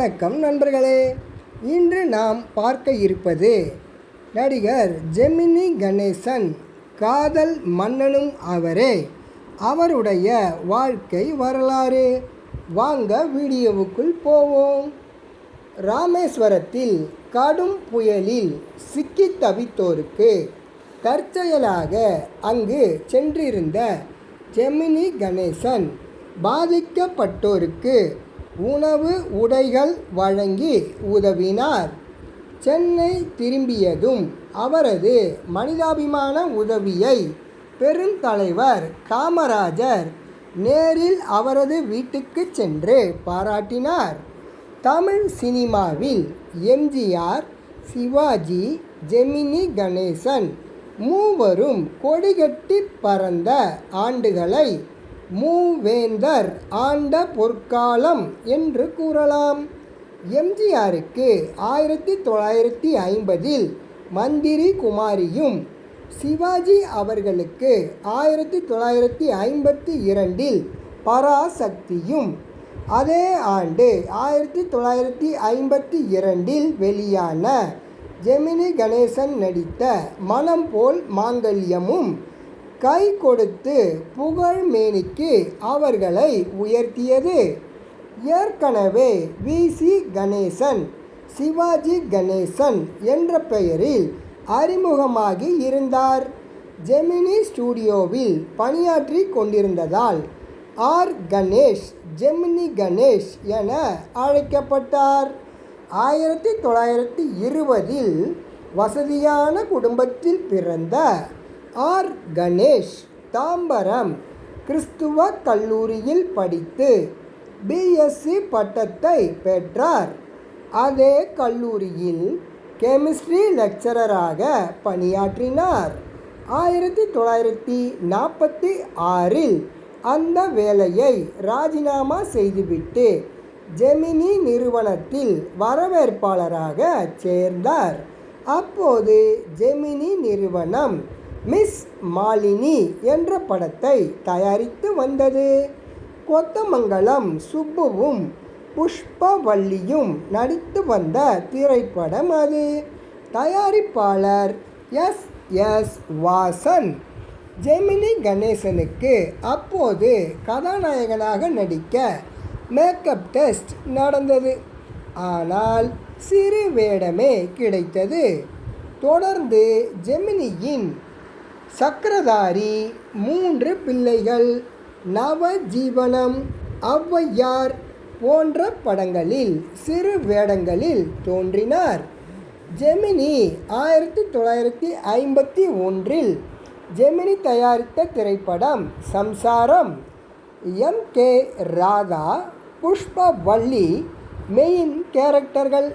வணக்கம் நண்பர்களே. இன்று நாம் பார்க்க இருப்பது நடிகர் ஜெமினி கணேசன் காதல் மன்னனும் அவரே. அவருடைய வாழ்க்கை வரலாறு. வாங்க வீடியோவுக்குள் போவோம். ராமேஸ்வரத்தில் கடும் புயலில் சிக்கி தவித்தோருக்கு தற்செயலாக அங்கு சென்றிருந்த ஜெமினி கணேசன் பாதிக்கப்பட்டோருக்கு உணவு உடைகள் வழங்கி உதவினார். சென்னை திரும்பியதும் அவரது மனிதாபிமான உதவியை பெருந்தலைவர் காமராஜர் நேரில் அவரது வீட்டுக்கு சென்று பாராட்டினார். தமிழ் சினிமாவில் எம்ஜிஆர் சிவாஜி ஜெமினி கணேசன் மூவரும் கொடிகட்டி பறந்த ஆண்டுகளை மூவேந்தர் ஆண்ட பொற்காலம் என்று கூறலாம். எம்ஜிஆருக்கு ஆயிரத்தி தொள்ளாயிரத்தி ஐம்பதில் மந்திரி குமாரியும் சிவாஜி அவர்களுக்கு ஆயிரத்தி தொள்ளாயிரத்தி ஐம்பத்தி இரண்டில் பராசக்தியும் அதே ஆண்டு ஆயிரத்தி தொள்ளாயிரத்தி ஐம்பத்தி இரண்டில் வெளியான ஜெமினி கணேசன் நடித்த மனம் போல் மாங்கல்யமும் கை கொடுத்து புகழ்மேனிக்கு அவர்களை உயர்த்தியது. ஏற்கனவே வி. சி. கணேசன் சிவாஜி கணேசன் என்ற பெயரில் அறிமுகமாகி இருந்தார். ஜெமினி ஸ்டூடியோவில் பணியாற்றி கொண்டிருந்ததால் ஆர். கணேஷ் ஜெமினி கணேஷ் என அழைக்கப்பட்டார். ஆயிரத்தி தொள்ளாயிரத்தி இருபதில் வசதியான குடும்பத்தில் பிறந்த ஆர். கணேஷ் தாம்பரம் கிறிஸ்துவ கல்லூரியில் படித்து பிஎஸ்சி பட்டத்தை பெற்றார். அதே கல்லூரியில் கெமிஸ்ட்ரி லெக்சரராக பணியாற்றினார். ஆயிரத்தி தொள்ளாயிரத்தி நாற்பத்தி ஆறில் அந்த வேலையை ராஜினாமா செய்துவிட்டு ஜெமினி நிறுவனத்தில் வரவேற்பாளராக சேர்ந்தார். அப்போது ஜெமினி நிறுவனம் மிஸ் மாலினி என்ற படத்தை தயாரித்து வந்தது. கொத்தமங்கலம் சுப்புவும் புஷ்பவல்லியும் நடித்து வந்த திரைப்படம் அது. தயாரிப்பாளர் எஸ். எஸ். வாசன் ஜெமினி கணேசனுக்கு அப்போது கதாநாயகனாக நடிக்க மேக்கப் டெஸ்ட் நடந்தது. ஆனால் சிறு வேடமே கிடைத்தது. தொடர்ந்து ஜெமினியின் சக்கரதாரி மூன்று பிள்ளைகள். நவஜீவனம் ஔவையார் போன்ற படங்களில் சிறு வேடங்களில் தோன்றினார். ஜெமினி ஆயிரத்தி தொள்ளாயிரத்தி ஐம்பத்தி ஒன்றில் ஜெமினி தயாரித்த திரைப்படம் Samsaram. M. K. Radha Pushpavalli main characters.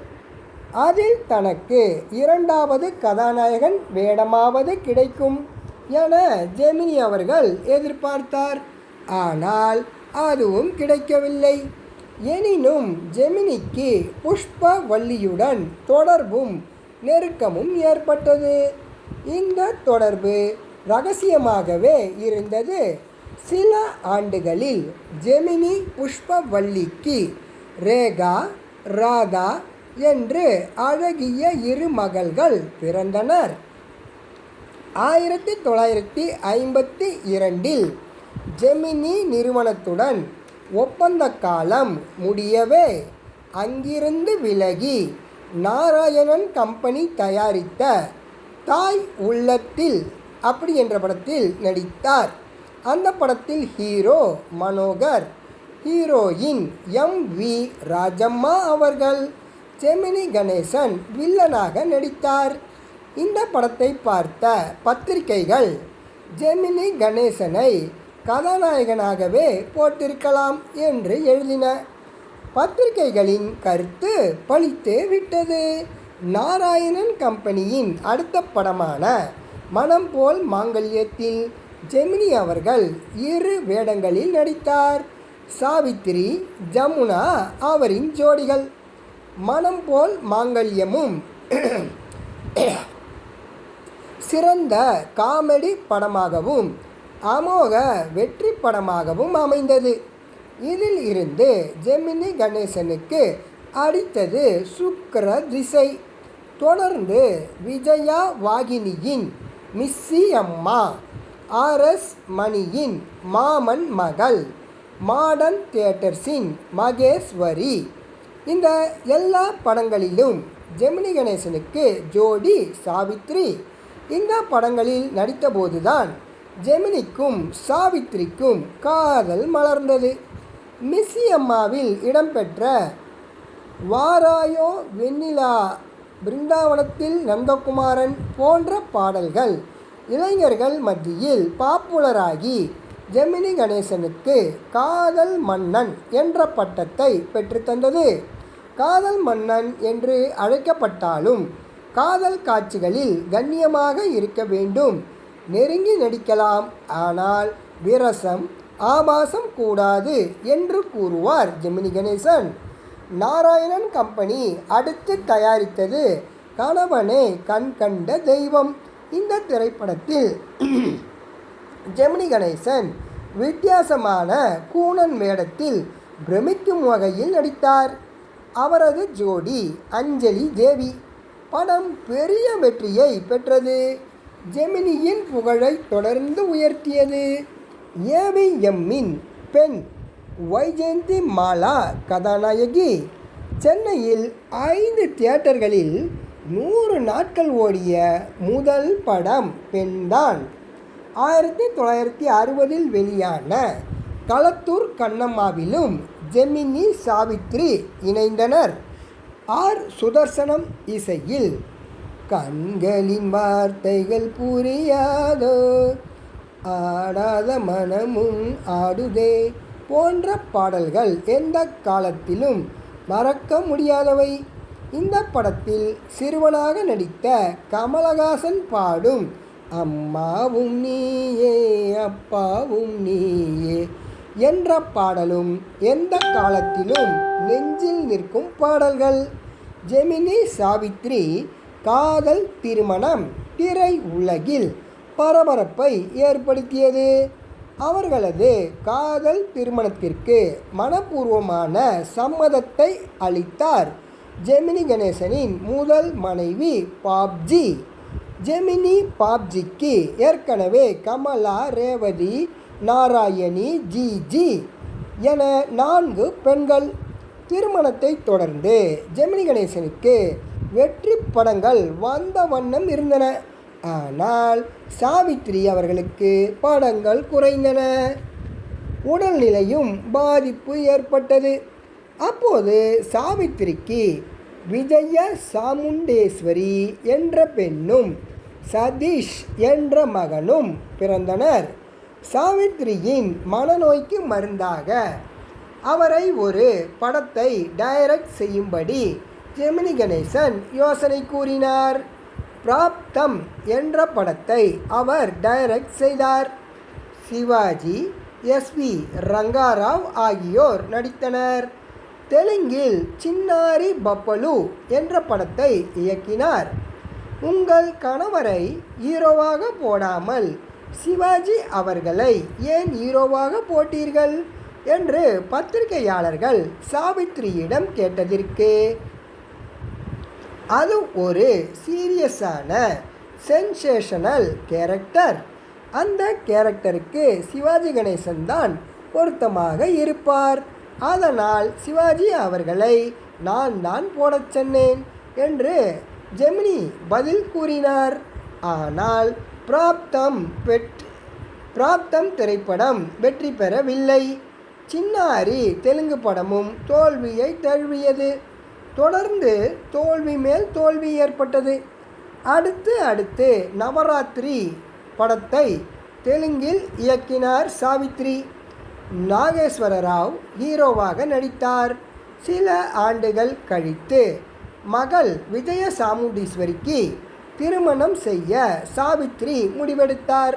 அதில் தனக்கு இரண்டாவது கதாநாயகன் வேடமாவது கிடைக்கும். என ஜெமினி அவர்கள் எதிர்பார்த்தார். ஆனால் அதுவும் கிடைக்கவில்லை. எனினும் ஜெமினிக்கு புஷ்பவல்லியுடன் தொடர்பும் நெருக்கமும் ஏற்பட்டது. இந்த தொடர்பு ரகசியமாகவே இருந்தது. சில ஆண்டுகளில் ஜெமினி புஷ்பவல்லிக்கு ரேகா ராதா என்று அழகிய இரு மகள்கள் பிறந்தனர். ஆயிரத்தி தொள்ளாயிரத்தி ஐம்பத்தி இரண்டில் ஜெமினி நிறுவனத்துடன் ஒப்பந்த காலம் முடியவே அங்கிருந்து விலகி நாராயணன் கம்பெனி தயாரித்த தாய் உள்ளத்தில் அப்படி என்ற படத்தில் நடித்தார். அந்த படத்தில் hero Manohar heroine M V Rajamma அவர்கள் ஜெமினி கணேசன் வில்லனாக நடித்தார். இந்த படத்தை பார்த்த பத்திரிகைகள் ஜெமினி கணேசனை கதாநாயகனாகவே போட்டிருக்கலாம் என்று எழுதின. பத்திரிகைகளின் கருத்து பழித்து விட்டது. நாராயணன் கம்பெனியின் அடுத்த படமான மனம் போல் மாங்கல்யத்தில் ஜெமினி அவர்கள் இரு வேடங்களில் நடித்தார். சாவித்திரி ஜமுனா அவரின் ஜோடிகள். மனம் போல் மாங்கல்யமும் சிறந்த காமெடி படமாகவும் அமோக வெற்றி படமாகவும் அமைந்தது. இதில் இருந்து ஜெமினி கணேசனுக்கு அடித்தது சுக்கர திசை. தொடர்ந்து விஜயா வாகினியின் மிஸ்ஸி அம்மா ஆர்எஸ் மணியின் மாமன் மகள் மாடர்ன் தியேட்டர்ஸின் மகேஸ்வரி. இந்த எல்லா படங்களிலும் ஜெமினி கணேசனுக்கு ஜோடி சாவித்ரி இந்த படங்களில் நடித்தபோதுதான் ஜெமினிக்கும் சாவித்ரிக்கும் காதல் மலர்ந்தது. மிஸ்ஸி அம்மாவில் இடம்பெற்ற வாராயோ வெண்ணிலா பிருந்தாவனத்தில் நந்தகுமாரன் போன்ற பாடல்கள் இளைஞர்கள் மத்தியில் பாப்புலராகி ஜெமினி கணேசனுக்கு காதல் மன்னன் என்ற பட்டத்தை பெற்றுத்தந்தது காதல் மன்னன் என்று அழைக்கப்பட்டாலும் காதல் காட்சிகளில் கண்ணியமாக இருக்க வேண்டும். நெருங்கி நடிக்கலாம். ஆனால் விரசம் ஆபாசம் கூடாது என்று கூறுவார் ஜெமினி கணேசன். நாராயணன் கம்பெனி அடுத்து தயாரித்தது கணவனே கண் கண்ட தெய்வம். இந்த திரைப்படத்தில் ஜெமினி கணேசன் வித்தியாசமான கூணன் வேடத்தில் பிரமிக்கும் வகையில் நடித்தார். அவரது ஜோடி அஞ்சலி தேவி. படம் பெரிய வெற்றியை பெற்றது. ஜெமினியின் புகழை தொடர்ந்து உயர்த்தியது. ஏவிஎம்மின் பெண் வைஜெயந்தி மாலா கதாநாயகி. சென்னையில் ஐந்து தியேட்டர்களில் நூறு நாட்கள் ஓடிய முதல் படம் பெண்தான். ஆயிரத்தி தொள்ளாயிரத்தி அறுபதில் வெளியான களத்தூர் கண்ணம்மாவிலும் ஜெமினி சாவித்ரி இணைந்தனர். ஆர் சுதர்சனம் இசையில் கண்களின் வார்த்தைகள் புரியாதோ? ஆடாத மனமும் ஆடுதே போன்ற பாடல்கள் எந்த காலத்திலும் மறக்க முடியாதவை. இந்த படத்தில் சிறுவனாக நடித்த கமலஹாசன் பாடும் அம்மாவும் நீயே அப்பாவும் நீயே என்ற பாடலும் எந்த காலத்திலும் நெஞ்சில் நிற்கும் பாடல்கள். ஜெமினி சாவித்ரி காதல் திருமணம் திரை உலகில் பரபரப்பை ஏற்படுத்தியது. அவர்களது காதல் திருமணத்திற்கு மனப்பூர்வமான சம்மதத்தை அளித்தார். ஜெமினி கணேசனின் முதல் மனைவி பாப்ஜி. ஜெமினி பாப்ஜிக்கு ஏற்கனவே கமலா ரேவதி நாராயணி ஜி ஜி என நான்கு பெண்கள் திருமணத்தை தொடர்ந்து ஜெமினி கணேசனுக்கு வெற்றி படங்கள் வந்த வண்ணம் இருந்தன. ஆனால் சாவித்ரி அவர்களுக்கு படங்கள் குறைந்தன. உடல்நிலையும் பாதிப்பு ஏற்பட்டது. அப்போது சாவித்திரிக்கு விஜய சாமுண்டேஸ்வரி என்ற பெண்ணும் சதீஷ் என்ற மகனும் பிறந்தனர். சாவித்ரியின் மனநோய்க்கு மருந்தாக. அவரை ஒரு படத்தை டைரக்ட் செய்யும்படி ஜெமினி கணேசன் யோசனை கூறினார். பிராப்தம் என்ற படத்தை அவர் டைரக்ட் செய்தார். சிவாஜி எஸ்வி ரங்காராவ் ஆகியோர் நடித்தனர். தெலுங்கில் சின்னாரி பப்பலு என்ற படத்தை இயக்கினார். உங்கள் கணவரை ஹீரோவாக போடாமல் சிவாஜி அவர்களை ஏன் ஹீரோவாக போட்டீர்கள்? என்று பத்திரிகையாளர்கள் சாவித்ரியிடம் கேட்டதற்கு அது ஒரு சீரியஸான சென்சேஷனல் கேரக்டர். அந்த கேரக்டருக்கு சிவாஜி கணேசன் தான் பொருத்தமாக இருப்பார். அதனால் சிவாஜி அவர்களை நான் தான் போடச் சொன்னேன் என்று ஜெமினி பதில் கூறினார். ஆனால் பிராப்தம் பெட் பிராப்தம் திரைப்படம் வெற்றி பெறவில்லை. சின்னாரி தெலுங்கு படமும் தோல்வியை தழுவியது. தொடர்ந்து தோல்வி மேல் தோல்வி ஏற்பட்டது. அடுத்து அடுத்து நவராத்திரி படத்தை தெலுங்கில் இயக்கினார் சாவித்ரி. நாகேஸ்வர ராவ் ஹீரோவாக நடித்தார். சில ஆண்டுகள் கழித்து மகள் விஜய சாமுண்டீஸ்வரிக்கு திருமணம் செய்ய சாவித்ரி முடிவெடுத்தார்.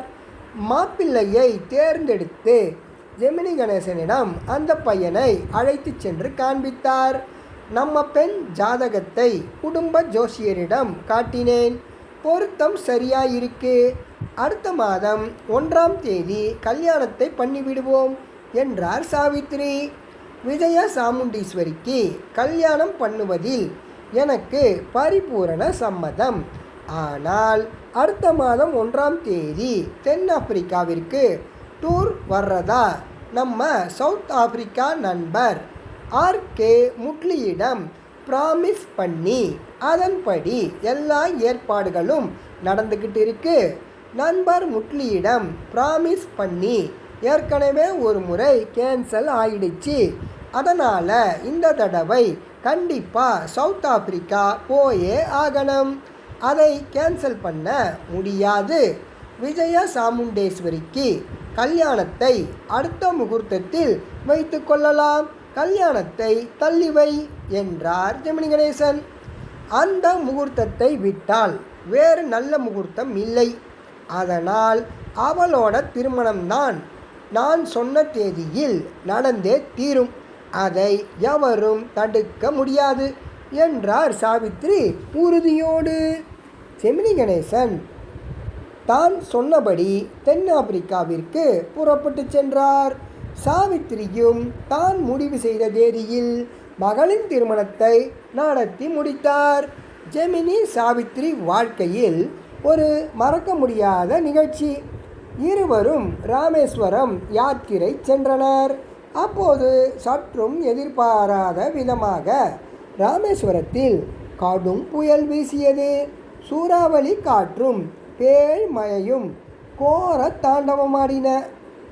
மாப்பிள்ளையை தேர்ந்தெடுத்து ஜெமினி கணேசனிடம் அந்த பையனை அழைத்து சென்று காண்பித்தார். நம்ம பெண் ஜாதகத்தை குடும்ப ஜோசியரிடம் காட்டினேன். பொருத்தம் சரியாயிருக்கு. அடுத்த மாதம் ஒன்றாம் தேதி கல்யாணத்தை பண்ணிவிடுவோம் என்றார் சாவித்ரி விஜய சாமுண்டீஸ்வரிக்கு கல்யாணம் பண்ணுவதில் எனக்கு பரிபூரண சம்மதம். ஆனால் அடுத்த மாதம் ஒன்றாம் தேதி தென்னாப்பிரிக்காவிற்கு டூர் வர்றதா? நம்ம சவுத் ஆப்பிரிக்கா நண்பர் ஆர்கே முட்லியிடம் ப்ராமிஸ் பண்ணி அதன்படி எல்லா ஏற்பாடுகளும் நடந்துக்கிட்டு இருக்கு. நண்பர் முட்லியிடம் ப்ராமிஸ் பண்ணி ஏற்கனவே ஒரு முறை கேன்சல் ஆயிடுச்சு. அதனால் இந்த தடவை கண்டிப்பாக சவுத் ஆப்பிரிக்கா போயே ஆகணும். அதை கேன்சல் பண்ண முடியாது. விஜய சாமுண்டேஸ்வரிக்கு கல்யாணத்தை அடுத்த முகூர்த்தத்தில் வைத்து கொள்ளலாம். கல்யாணத்தை தள்ளிவை என்றார் ஜெமினி கணேசன். அந்த முகூர்த்தத்தை விட்டால் வேறு நல்ல முகூர்த்தம் இல்லை. அதனால் அவளோட திருமணம்தான் நான் சொன்ன தேதியில் நடந்தே தீரும். அதை எவரும் தடுக்க முடியாது. என்றார் சாவித்ரி உறுதியோடு. ஜெமினி கணேசன் தான் சொன்னபடி தென்னாப்பிரிக்காவிற்கு புறப்பட்டு சென்றார். சாவித்திரியும் தான் முடிவு செய்த தேதியில் மகளின் திருமணத்தை நடத்தி முடித்தார். ஜெமினி சாவித்ரி வாழ்க்கையில் ஒரு மறக்க முடியாத நிகழ்ச்சி. இருவரும் ராமேஸ்வரம் யாத்திரை சென்றனர். அப்போது சற்றும் எதிர்பாராத விதமாக ராமேஸ்வரத்தில் கடும் புயல் வீசியது. சூறாவளி காற்றும் பேழ் மழையும் கோர தாண்டவமாடின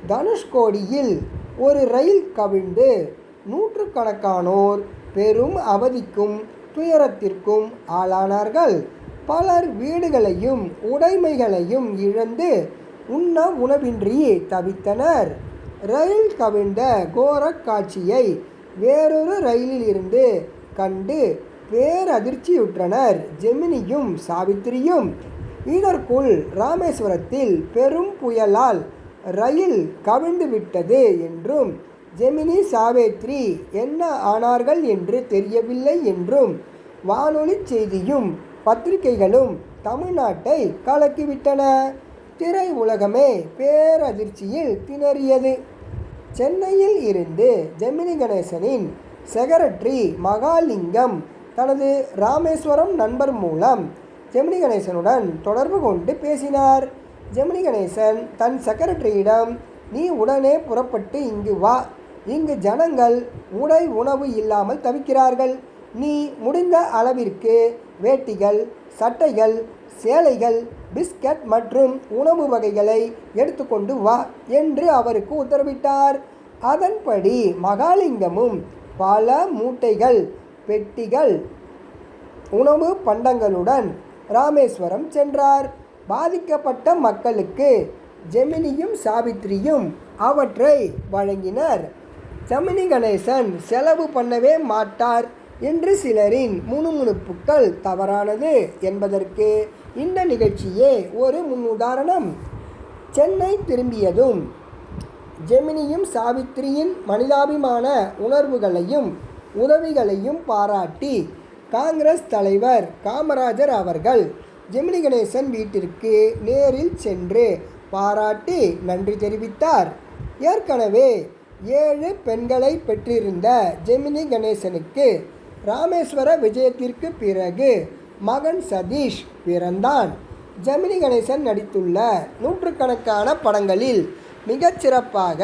தனுஷ்கோடியில் ஒரு ரயில் கவிழ்ந்து நூற்றுக்கணக்கானோர் பெரும் அவதிக்கும் துயரத்திற்கும் ஆளானார்கள். பலர் வீடுகளையும் உடைமைகளையும் இழந்து உண்ண உணவின்றி தவித்தனர். ரயில் கவிழ்ந்த கோரக் காட்சியை வேறொரு ரயிலில் இருந்து கண்டு பேரதிர்ச்சியுற்றனர். ஜெமினியும் சாவித்திரியும் இதற்குள் ராமேஸ்வரத்தில் பெரும் புயலால் ரயில் கவிழ்ந்து விட்டது என்றும் ஜெமினி சாவேத்ரி என்ன ஆனார்கள் என்று தெரியவில்லை என்றும் வானொலி செய்தியும் பத்திரிகைகளும் தமிழ்நாட்டை கலக்கிவிட்டன. திரை உலகமே பேரதிர்ச்சியில் திணறியது. சென்னையில் இருந்து ஜெமினி கணேசனின் செக்ரட்டரி மகாலிங்கம் தனது ராமேஸ்வரம் நண்பர் மூலம் ஜெமினி கணேசனுடன் தொடர்பு கொண்டு பேசினார். ஜெமினி கணேசன் தன் செக்ரட்டரியிடம் நீ உடனே புறப்பட்டு இங்கு வா. இங்கு ஜனங்கள் உடை உணவு இல்லாமல் தவிக்கிறார்கள். நீ முடிந்த அளவிற்கு வேட்டிகள் சட்டைகள் சேலைகள் பிஸ்கட் மற்றும் உணவு வகைகளை எடுத்துக்கொண்டு வா என்று அவருக்கு உத்தரவிட்டார். அதன்படி மகாலிங்கமும் பல மூட்டைகள் பெட்டிகள் உணவு பண்டங்களுடன் ராமேஸ்வரம் சென்றார். பாதிக்கப்பட்ட மக்களுக்கு ஜெமினியும் சாவித்ரியும் அவற்றை வழங்கினர். ஜெமினி கணேசன் செலவு பண்ணவே மாட்டார் என்று சிலரின் முணுமுணுப்புக்கள் தவறானது என்பதற்கு இந்த நிகழ்ச்சியே ஒரு முன்னுதாரணம். சென்னை திரும்பியதும் ஜெமினியும் சாவித்திரியின் மனிதாபிமான உணர்வுகளையும் உதவிகளையும் பாராட்டி காங்கிரஸ் தலைவர் காமராஜர் அவர்கள் ஜெமினி கணேசன் வீட்டிற்கு நேரில் சென்று பாராட்டி நன்றி தெரிவித்தார். ஏற்கனவே ஏழு பெண்களை பெற்றிருந்த ஜெமினி கணேசனுக்கு ராமேஸ்வர விஜயத்திற்கு பிறகு மகன் சதீஷ் பிறந்தான். ஜெமினி கணேசன் நடித்துள்ள நூற்றுக்கணக்கான படங்களில் மிகச்சிறப்பாக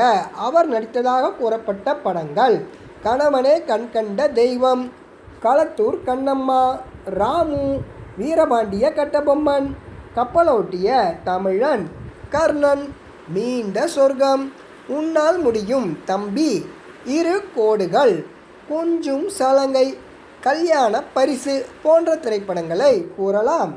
அவர் நடித்ததாக கூறப்பட்ட படங்கள். கணவனே கண்கண்ட தெய்வம் களத்தூர் கண்ணம்மா ராமு வீரபாண்டிய கட்டபொம்மன் கப்பலோட்டிய தமிழன் கர்ணன் மீண்ட சொர்க்கம் உன்னால் முடியும் தம்பி இரு கோடுகள் கொஞ்சும் சலங்கை கல்யாண பரிசு போன்ற திரைப்படங்களை கூறலாம்.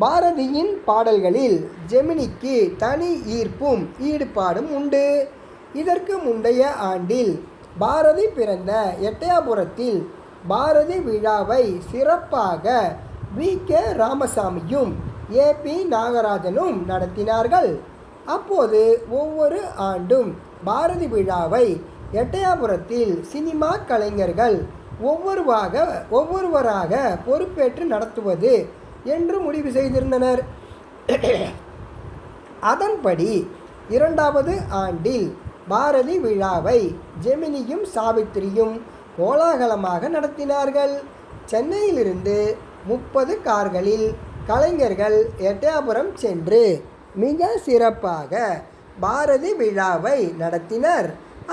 பாரதியின் பாடல்களில் ஜெமினிக்கு தனி ஈர்ப்பும் ஈடுபாடும் உண்டு. இதற்கு முந்தைய ஆண்டில் பாரதி பிறந்த எட்டயாபுரத்தில் பாரதி விழாவை சிறப்பாக வி. கே. ராமசாமியும் ஏ. பி. நாகராஜனும் நடத்தினார்கள். அப்போது ஒவ்வொரு ஆண்டும் பாரதி விழாவை எட்டயாபுரத்தில் சினிமா கலைஞர்கள் ஒவ்வொருவாக ஒவ்வொருவராக பொறுப்பேற்று நடத்துவது என்று முடிவு செய்திருந்தனர். அதன்படி இரண்டாவது ஆண்டில் பாரதி விழாவை ஜெமினியும் சாவித்திரியும் கோலாகலமாக நடத்தினார்கள். சென்னையிலிருந்து முப்பது கார்களில் கலைஞர்கள் எட்டயபுரம் சென்று மிக சிறப்பாக பாரதி விழாவை நடத்தினர்.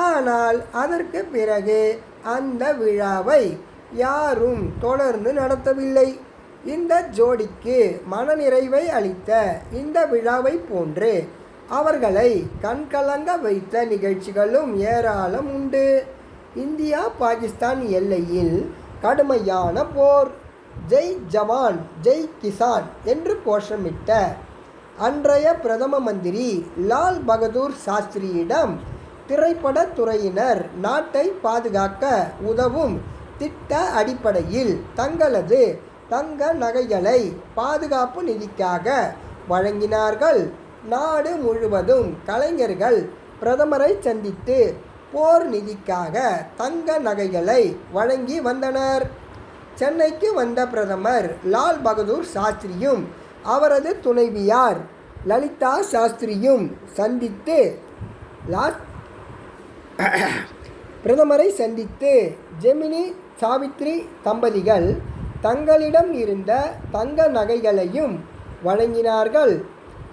ஆனால் அதற்கு பிறகு அந்த விழாவை யாரும் தொடர்ந்து நடத்தவில்லை. இந்த ஜோடிக்கு மனநிறைவை அளித்த இந்த விழாவை போன்று அவர்களை கண்கலங்க வைத்த நிகழ்ச்சிகளும் ஏராளம் உண்டு. இந்தியா பாகிஸ்தான் எல்லையில் கடுமையான போர். ஜெய் ஜவான் ஜெய் கிசான் என்று கோஷமிட்ட அன்றைய பிரதம மந்திரி லால் பகதூர் சாஸ்திரியிடம் திரைப்படத் துறையினர் நாட்டை பாதுகாக்க உதவும் திட்ட அடிப்படையில் தங்களது தங்க நகைகளை பாதுகாப்பு நிதிக்காக வழங்கினார்கள். நாடு முழுவதும் கலைஞர்கள் பிரதமரை சந்தித்து போர் நிதிக்காக தங்க நகைகளை வழங்கி வந்தனர். சென்னைக்கு வந்த பிரதமர் லால் பகதூர் சாஸ்திரியும் அவரது துணைவியார் லலிதா சாஸ்திரியும் சந்தித்து லாஸ் பிரதமரை சந்தித்து ஜெமினி சாவித்ரி தம்பதிகள் தங்களிடம் இருந்த தங்க நகைகளையும் வழங்கினார்கள்.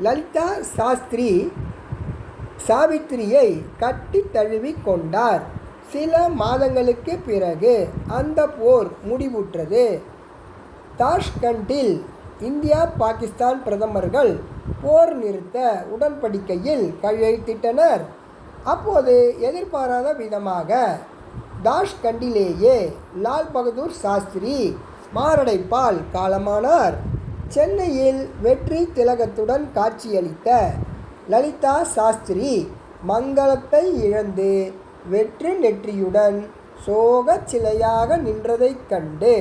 லலிதா சாஸ்திரி சாவித்திரியை கட்டி தழுவி கொண்டார். சில மாதங்களுக்கு பிறகு அந்த போர் முடிவுற்றது. தாஷ்கண்டில் இந்தியா பாகிஸ்தான் பிரதமர்கள் போர் நிறுத்த உடன்படிக்கையில் கையெழுத்திட்டனர். அப்போது எதிர்பாராத விதமாக தாஷ்கண்டிலேயே லால் பகதூர் சாஸ்திரி மாரடைப்பால் காலமானார். சென்னையில் வெற்றி திலகத்துடன் காட்சியளித்த லலிதா சாஸ்திரி மங்களத்தை இழந்து வெற்றி நெற்றியுடன் சோகச் சிலையாக நின்றதைக் கண்டு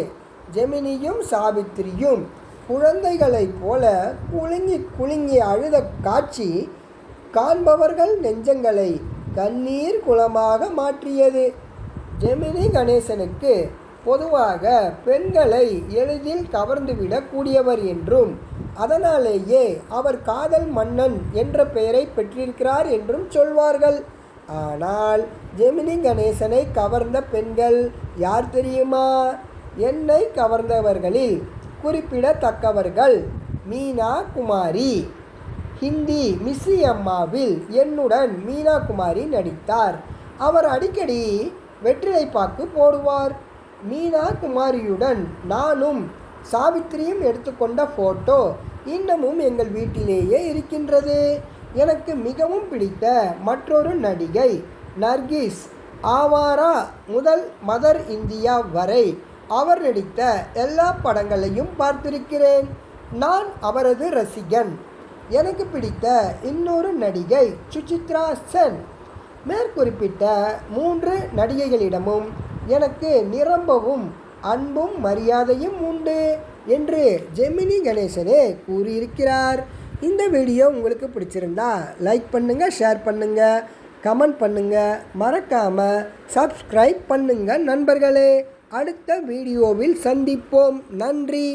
ஜெமினியும் சாவித்திரியும் குழந்தைகளைப் போல குலுங்கி குலுங்கி அழுத காட்சி காண்பவர்கள் நெஞ்சங்களை கண்ணீர் குளமாக மாற்றியது. ஜெமினி கணேசனுக்கு பொதுவாக பெண்களை எளிதில் கவர்ந்துவிடக்கூடியவர் என்றும் அதனாலேயே அவர் காதல் மன்னன் என்ற பெயரை பெற்றிருக்கிறார் என்றும் சொல்வார்கள். ஆனால் ஜெமினி கணேசனை கவர்ந்த பெண்கள் யார் தெரியுமா? என்னை கவர்ந்தவர்களில் குறிப்பிடத்தக்கவர்கள் மீனா குமாரி ஹிந்தி மிஸ்ஸி அம்மாவில் என்னுடன் மீனா குமாரி நடித்தார். அவர் அடிக்கடி வெற்றிலைப்பாக்கு போடுவார். மீனா குமாரியுடன் நானும் சாவித்திரியும் எடுத்துக்கொண்ட ஃபோட்டோ இன்னமும் எங்கள் வீட்டிலேயே இருக்கின்றது. எனக்கு மிகவும் பிடித்த மற்றொரு நடிகை நர்கிஸ் ஆவாரா முதல் மதர் இந்தியா வரை அவர் நடித்த எல்லா படங்களையும் பார்த்திருக்கிறேன். நான் அவரது ரசிகன். எனக்கு பிடித்த இன்னொரு நடிகை சுசித்ரா சென். மேற்குறிப்பிட்ட மூன்று நடிகைகளிடமும் எனக்கு நிரம்பவும் அன்பும் மரியாதையும் உண்டு என்று ஜெமினி கணேசனே கூறியிருக்கிறார். இந்த வீடியோ உங்களுக்கு பிடிச்சிருந்தா லைக் பண்ணுங்கள் ஷேர் பண்ணுங்கள் கமெண்ட் பண்ணுங்கள் மறக்காமல் சப்ஸ்கிரைப் பண்ணுங்கள் நண்பர்களே. அடுத்த வீடியோவில் சந்திப்போம். நன்றி.